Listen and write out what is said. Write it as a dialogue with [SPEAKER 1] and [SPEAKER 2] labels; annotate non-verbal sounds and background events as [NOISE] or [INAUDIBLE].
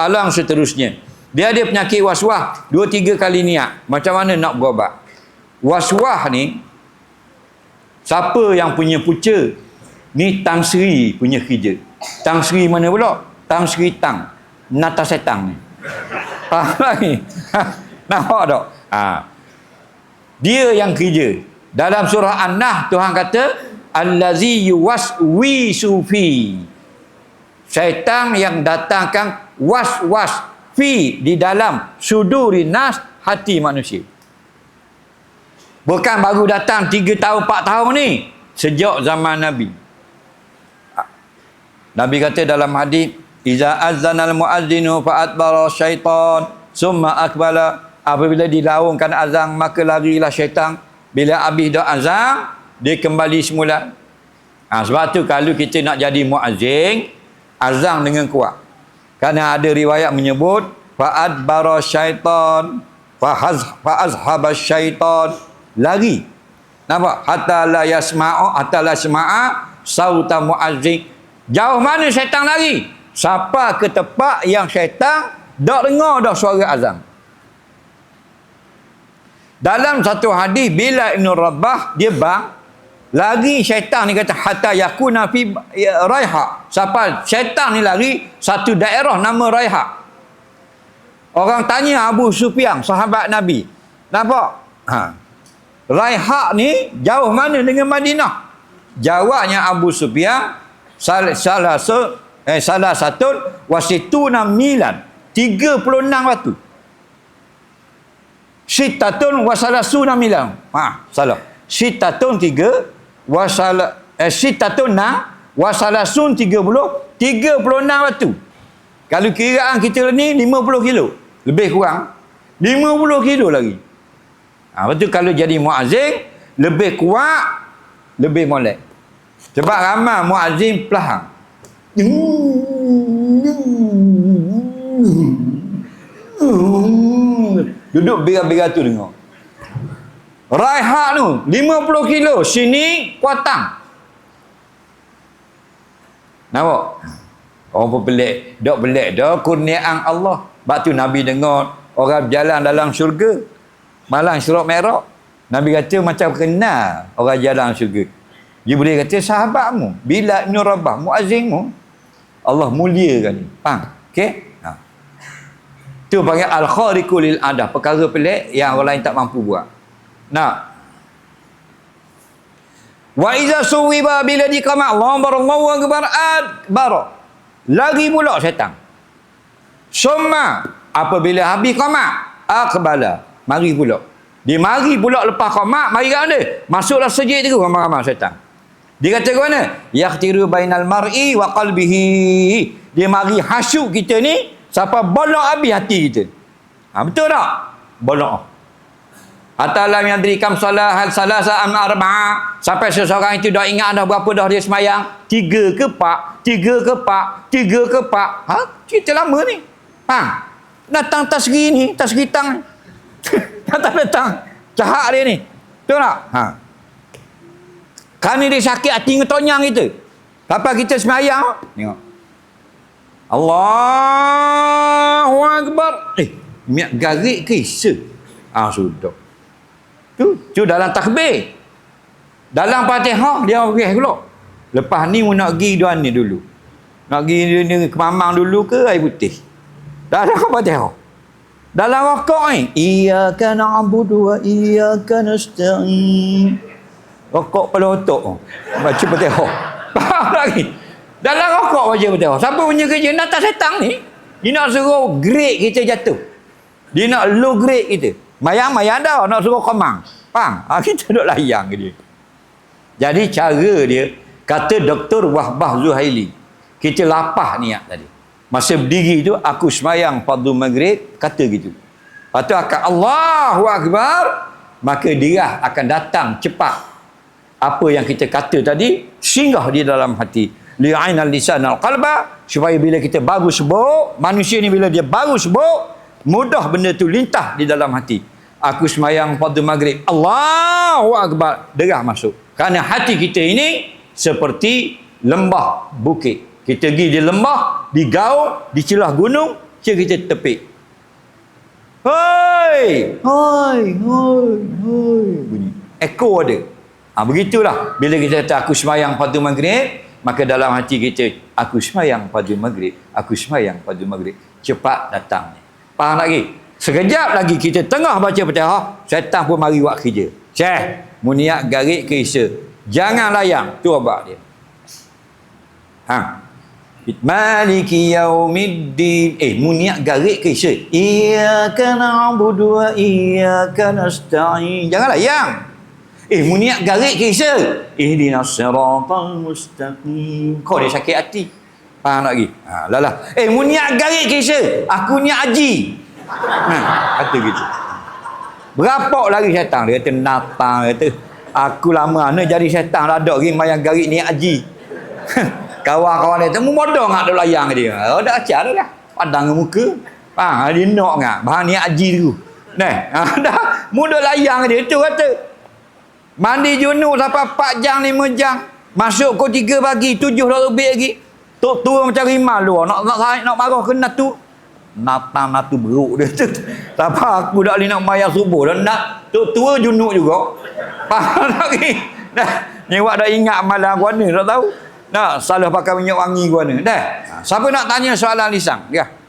[SPEAKER 1] alang seterusnya. Dia ada penyakit waswah, dua tiga kali niat. Macam mana nak berobat? Waswah ni, siapa yang punya punca? Ni Tang Sri punya kerja. Tang Sri mana pula? Tang Sri Tang. Nata setang ni. [LAUGHS] Lagi? [LAUGHS] Nampak tak? Ha. Dia yang kerja. Dalam surah An-Nah Tuhan kata allazi yuwaswi sufi. Syaitan yang datangkan was-was fi di dalam suduri nas hati manusia. Bukan baru datang 3 tahun 4 tahun ni. Sejak zaman Nabi. Nabi kata dalam hadis Iza azzanal muazzinu fa'atbara syaitan summa akbala apabila dilaungkan azan maka larilah syaitan bila habis dah azan dia kembali semula ha, sebab tu kalau kita nak jadi muazzin azan dengan kuat kerana ada riwayat menyebut fa'atbara syaitan fa'az fa'azhaba syaitan. Lari. Nampak? Hatta la yasma'u hatta la yasma'a sauta muazzin. Jauh mana syaitan lari? Siapa ke tempat yang syaitan tak dengar dah suara azan. Dalam satu hadis bila Ibn Rabbah dia bang lagi syaitan ni kata hatta yakuna fi ya, raiha. Siapa syaitan ni lari satu daerah nama raiha. Orang tanya Abu Sufyan sahabat Nabi. Nampak? Ha. Raiha ni jauh mana dengan Madinah? Jawabnya Abu Sufyan salah, salah so, eh salah satu wasituna milan 36 batu sitatun wasalasuna milan ha salah sitatun 3 wasala eh sitatun na wasalasun 30 36 batu kalau kiraan kita ni 50 kilo lebih kurang 50 kilo lagi. Ha, betul kalau jadi muazzin lebih kuat lebih molek. Sebab ramai muazzin pelahang. Duduk bega-bega tu dengar. Raihat tu 50 kilo sini kuatang. Nampak? Orang pun pelik. Dok pelik dah kurniaan Allah. Sebab tu Nabi dengar orang berjalan dalam syurga. Malang surat merah. Nabi kata macam kenal orang jalan syurga. Jibril kata sahabatmu. Bila Ibn Rabah muazzinmu. Allah muliakan ni. Faham? Okey? Ha. Tu panggil al-khariqu lil adah, perkara pelik yang orang lain tak mampu buat. Nah. Wa iza suwiba bila dikama Allah barallahu akbar akbar. Lagi pula syaitan. Summa apabila habis qamat akbala. Mari pula. Dia mari pula lepas qamat, mari kat mana? Masuklah sejid tu ramai-ramai syaitan. Dia kata ke mana? Yakhtiru bainal mar'i wa qalbihi. Dia mari hasyuk kita ni sampai bolok habis hati kita. Ha, betul tak? Bolok. Hatta lam yadri kam salah hal salasa am arba'a. Sampai seseorang itu dah ingat dah berapa dah dia semayang. Tiga ke pak? Tiga ke pak? Tiga ke pak? Ha? Cerita lama ni. Ha? Datang tas segi ni. Tas segi tang. [LAUGHS] Datang-datang. Cahak dia ni. Betul tak? Ha? Kami dia sakit hati ngetonyang kita. Lepas kita semayang. Tengok. Allahu Akbar. Eh, miak garik ke isa? Ah, sudah. Tu, tu dalam takbir. Dalam fatihah, dia okey pula. Lepas ni, mu nak pergi doa ni dulu. Nak pergi ni, ni kemamang dulu ke air putih? Dalam fatihah. Dalam rokok ni. Iyaka na'budu wa iyaka nasta'in. Rokok pada otok. Baca fatihah. [LAUGHS] Faham lagi? Dalam rokok baca fatihah. Siapa punya kerja? Nak tak setang ni. Dia nak suruh grade kita jatuh. Dia nak low grade kita. Mayang-mayang dah. Nak suruh komang. Faham? Ha, kita duduk layang ke dia. Jadi cara dia. Kata Dr. Wahbah Zuhaili. Kita lapah niat tadi. Masa berdiri tu. Aku semayang fardu maghrib. Kata gitu. Lepas tu akan Allahu Akbar. Maka dia akan datang cepat apa yang kita kata tadi singgah di dalam hati li'ainal lisan al qalba supaya bila kita baru sebut manusia ni bila dia baru sebut mudah benda tu lintah di dalam hati aku semayang pada maghrib Allahu akbar derah masuk kerana hati kita ini seperti lembah bukit kita pergi di lembah di gaung di celah gunung Cik kita tepik. Hoi! Hoi! Hoi! Hoi! Bunyi. Eko ada. Ha, begitulah. Bila kita kata aku semayang pada maghrib, maka dalam hati kita, aku semayang pada maghrib, aku semayang pada maghrib. Cepat datang. Faham lagi? Sekejap lagi kita tengah baca Fatihah, syaitan pun mari buat kerja. Syekh, mu niat garik ke. Jangan layang. Tu abang dia. Ha. Maliki yaumiddin. Eh, mu niat garik ke Isa. Iyyaka na'budu wa iyyaka nasta'in. Jangan layang. Eh, mu niat garik ke Isa. Siratal mustaqim. Kau dia sakit hati. Faham lagi? Ha, lah lah. Eh, mu niat garik ke. Aku niat haji. Ha, kata gitu. Berapa lagi syaitan? Dia kata natang. Dia kata, aku lama mana jadi syaitan lah. Dok ring mayang garik ni haji. [LAUGHS] Kawan-kawan dia kata, mu bodoh ngak duk layang dia. Oh, dah acah dah lah. Padang muka. Ha, dia nak ngak. Bahan ni haji tu. Nah, [LAUGHS] ha, dah. Mu duk layang dia. Tu kata. Mandi junuk sampai 4 jam, 5 jam. Masuk kau 3 pagi, 7 dah lebih lagi. Tok tua macam rimau luar. Nak, nak, nak, nak marah kena tu natang natu beruk dia tu. [LAUGHS] Tapi aku dak boleh nak mayar subuh dan nak tu tua junuk juga. Faham tak ni? Dah, ni awak dah ingat malam gua ni tak tahu. Nah, salah pakai minyak wangi gua ni. Dah. Siapa nak tanya soalan lisan? Ya.